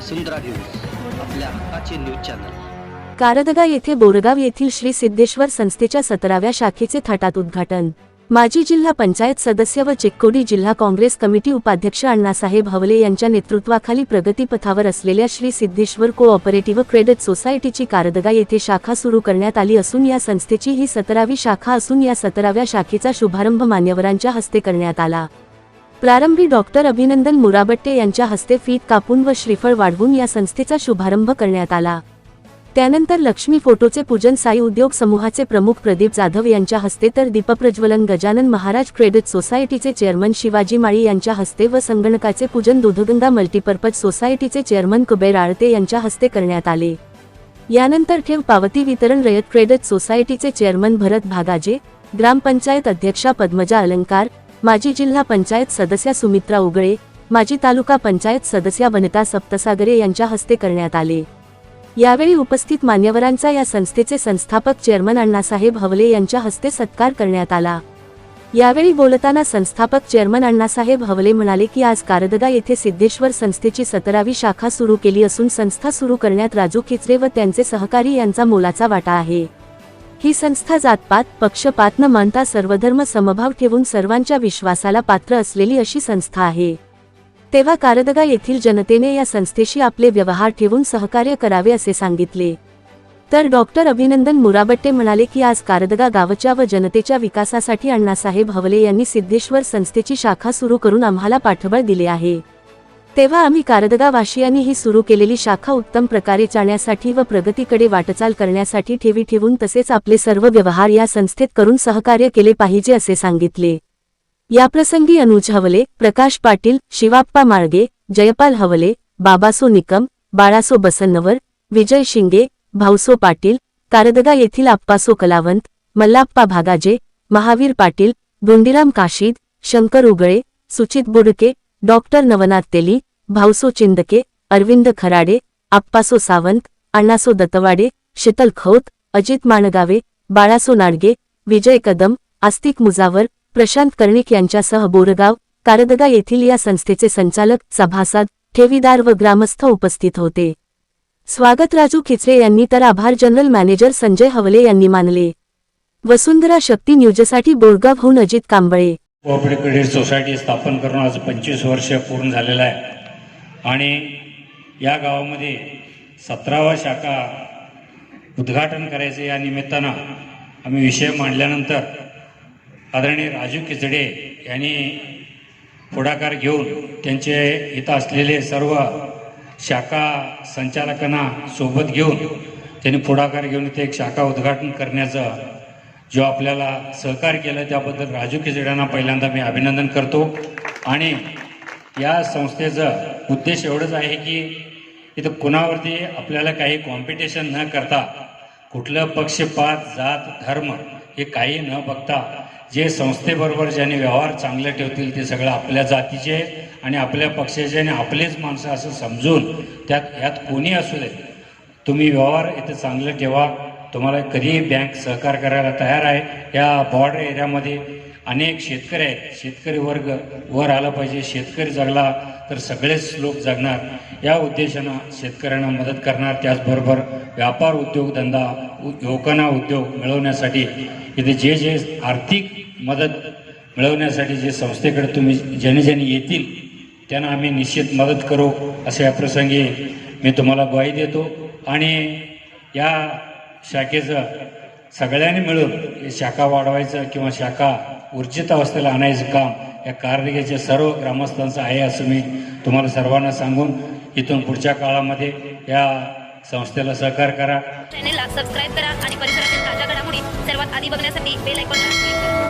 वसुंधरा news आपल्या हक्काचे news channel. Kardaga येथे बोरगाव येथील श्री सिद्धेश्वर संस्थेच्या सतराव्या शाखेचे थाटात उद्घाटन. माजी जिल्हा पंचायत सदस्य व चिक्कोडी जिल्हा काँग्रेस कमिटी उपाध्यक्ष अण्णासाहेब हवले यांच्या नेतृत्वाखाली प्रगतीपथावर असलेल्या श्री सिद्धेश्वर कोऑपरेटिव्ह क्रेडिट सोसायटीची कारदगा येथे शाखा सुरू करण्यात आली असून या संस्थेची ही सतरावी शाखा असून या सतराव्या शाखेचा शुभारंभ मान्यवरांच्या हस्ते करण्यात आला. प्रारंभी डॉक्टर अभिनंदन मुराबट्टे यांच्या हस्ते फीत कापून व श्रीफळ वाढवून या संस्थेचा शुभारंभ करण्यात आला. त्यानंतर लक्ष्मी फोटोचे पूजन साई उद्योग समूहाचे प्रमुख प्रदीप जाधव यांच्या हस्ते तर दीपप्रज्वलन गजानन महाराज क्रेडिट सोसायटीचे चेअरमन शिवाजी माळी यांच्या हस्ते व संगणकाचे पूजन दुधगंगा मल्टीपर्पज सोसायटीचे चेअरमन कुबेर आळते यांच्या हस्ते करण्यात आले. यानंतर ठेव पावती वितरण रयत क्रेडिट सोसायटीचे चेअरमन भरत भागाजे ग्रामपंचायत अध्यक्षा पद्मजा अलंकार माजी जिल्हा पंचायत सदस्या सुमित्रा उगळे माजी तालुका पंचायत सदस्या वनिता सप्तसागरे यांच्या हस्ते करण्यात आले. यावेळी उपस्थित मान्यवरांचा या संस्थेचे संस्थापक चेअरमन अण्णासाहेब हवले यांच्या हस्ते सत्कार करण्यात आला. यावेळी बोलताना संस्थापक चेअरमन अण्णासाहेब हवले म्हणाले की आज कारदगा येथे सिद्धेश्वर संस्थेची सतरावी शाखा सुरू केली असून संस्था सुरू करण्यात राजू खिचरे व त्यांचे सहकारी यांचा मोलाचा वाटा आहे. ही संस्था जातपात पक्षपात न मानता सर्वधर्म समभाव ठेवून सर्वांच्या विश्वासाला पात्र असलेली अशी संस्था आहे. तेव्हा कारदगा येथील जनतेने या संस्थेशी आपले व्यवहार ठेवून सहकार्य करावे असे सांगितले. तर डॉक्टर अभिनंदन मुराबट्टे म्हणाले की आज कारदगा गावच्या व जनतेच्या विकासासाठी अण्णासाहेब हवले यांनी सिद्धेश्वर संस्थेची शाखा सुरू करून आम्हाला पाठबळ दिले आहे. तेव्हा आम्ही कारदगा वाशियांनी ही सुरू केलेली शाखा उत्तम प्रकारे चालण्यासाठी व प्रगतीकडे वाटचाल करण्यासाठी ठेवी ठेवून तसेच आपले सर्व व्यवहार या संस्थेत करून सहकार्य केले पाहिजे असे सांगितले. याप्रसंगी अनुज हवले प्रकाश पाटील शिवाप्पा माळगे जयपाल हवले बाबासो निकम बाळासो बसन्नवर विजय शिंगे भाऊसो पाटील कारदगा येथील आप्पासो कलावंत मल्लाप्पा भागाजे महावीर पाटील धोंडीराम काशीद शंकर उगळे सुचित बुडके डॉक्टर नवनाथ तेली भाऊसो चिंदके अरविंद खराडे आप्पासो सावंत अण्णासो दत्तवाडे शीतल खौत अजित माणगावे बाळासो नाडगे विजय कदम आस्तिक मुजावर प्रशांत कर्णिक यांच्यासह बोरगाव कारदगा येथील या संस्थेचे संचालक सभासद ठेवीदार व ग्रामस्थ उपस्थित होते. स्वागत राजू खिचरे यांनी तर आभार जनरल मॅनेजर संजय हवले यांनी मानले. वसुंधरा शक्ती न्यूजसाठी बोरगावहून Ajit Kamble. Cooperative credit society स्थापन करून आज पंचवीस वर्ष पूर्ण झालेलं आहे. आणि या गावामध्ये सतरावा शाखा उद्घाटन करायचे या निमित्तानं आम्ही विषय मांडल्यानंतर आदरणीय राजू खिचडे यांनी पुढाकार घेऊन त्यांचे इथं असलेले सर्व शाखा संचालकांना सोबत घेऊन त्यांनी पुढाकार घेऊन इथे एक शाखा उद्घाटन करण्याचं जो आपल्याला सहकार्य केलं त्याबद्दल राजू खिचड्यांना पहिल्यांदा मी अभिनंदन करतो. आणि या संस्थेचं उद्देश एवढंच आहे की इथं कुणावरती आपल्याला काही कॉम्पिटिशन न करता कुठलं पक्षपात जात धर्म हे काही न बघता जे संस्थेबरोबर ज्याने व्यवहार चांगले ठेवतील ते सगळं आपल्या जातीचे आणि आपल्या पक्षाचे आणि आपलेच माणसं असं समजून त्यात यात कोणी असू दे तुम्ही व्यवहार इथं चांगलं ठेवा. तुम्हाला कधीही बँक सहकार करायला तयार आहे. या बॉर्डर एरियामध्ये अनेक शेतकरी आहेत. शेतकरी वर्ग वर आला पाहिजे. शेतकरी जगला तर सगळेच लोक जगणार. या उद्देशानं शेतकऱ्यांना मदत करणार. त्याचबरोबर व्यापार उद्योगधंदा उ- युवकांना उद्योग मिळवण्यासाठी इथे जे जे आर्थिक मदत मिळवण्यासाठी जे संस्थेकडे तुम्ही ज्याने ज्याने येतील त्यांना आम्ही निश्चित मदत करू. अशा या प्रसंगी मी तुम्हाला ग्वाही देतो. आणि या शाखेचं सगळ्यांनी मिळून शाखा वाढवायचं किंवा शाखा ऊर्जित अवस्थेला आणायचं काम या कारगिरीच्या सर्व ग्रामस्थांचं आहे असं मी तुम्हाला सर्वांना सांगून इथून पुढच्या काळामध्ये या संस्थेला सहकार करा. चॅनेलला सबस्क्राईब करा आणि परिसरातील ताज्या घडामोडी सर्वात आधी बघण्यासाठी बेल आयकॉनला